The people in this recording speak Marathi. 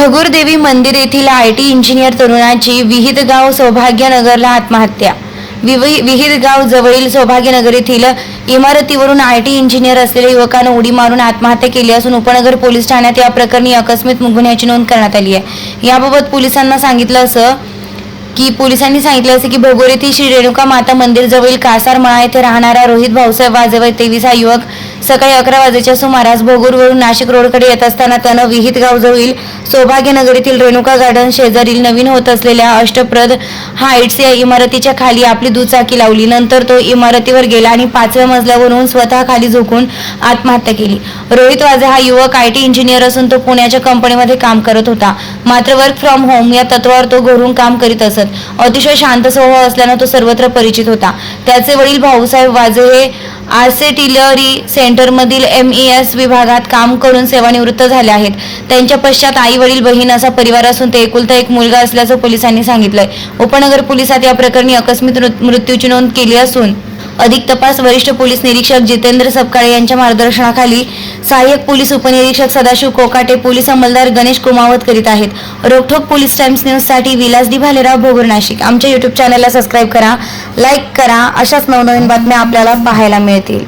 भगुरदेवी मंदिर येथील आय टी इंजिनियर तरुणाची विहितगाव सौभाग्यनगरला आत्महत्या. विवि- विहितगाव जवळील सौभाग्यनगर येथील इमारतीवरून आय टी इंजिनियर असलेल्या युवकानं उडी मारून आत्महत्या केली असून उपनगर पोलीस ठाण्यात या प्रकरणी आकस्मिक गुन्ह्याची नोंद करण्यात आली आहे. याबाबत पोलिसांना सांगितलं असं की पोलिसांनी सांगितलं असे की भोगोर येथील श्री रेणुका माता मंदिर जवळील कासार मळा येथे राहणारा रोहित भाऊसाहेब वाजवय तेवीस हा युवक सकाळी अकरा वाजेच्या सुमारास भोगूरवरून नाशिक रोडकडे येत असताना त्यानं विहित गावजवळील सौभाग्यनगर येथील रेणुका गार्डन शेजारील नवीन होत असलेल्या अष्टप्रद हाईट्स या इमारतीच्या खाली आपली दुचाकी लावली. नंतर तो इमारतीवर गेला आणि पाचव्या मजल्यावरून स्वतः खाली झोकून आत्महत्या केली. रोहित वाजे हा युवक आय टी इंजिनियर असून तो पुण्याच्या कंपनीमध्ये काम करत होता. मात्र वर्क फ्रॉम होम या तत्वावर तो घरून काम करीत असत. अतिशय शांत स्वभाव असल्यानं तो सर्वत्र परिचित होता. त्याचे वडील भाऊसाहेब वाजे हे आर्सेटिलरी सेंटरमधील एम ई एस विभागात काम करून सेवानिवृत्त झाले आहेत. त्यांच्या पश्चात आई वडील बहीण असा परिवार असून ते एकुलता एक मुलगा असल्याचं पोलिसांनी सांगितलंय. उपनगर पोलिसात या प्रकरणी अकस्मित मृत्यूची नोंद केली असून अधिक तपास वरिष्ठ पोलीस निरीक्षक जितेंद्र सपकाळे यांच्या मार्गदर्शनाखाली सहाय्यक पोलीस उपनिरीक्षक सदाशिव कोकाटे पोलीस अंमलदार गणेश कुमावत करीत आहेत. रोखोक पोलीस टाइम्स न्यूजसाठी विलास डी भालेराव भोगर नाशिक. आमच्या युट्यूब चॅनलला सबस्क्राईब करा लाईक करा अशाच नवनवीन बातम्या आपल्याला पाहायला मिळतील.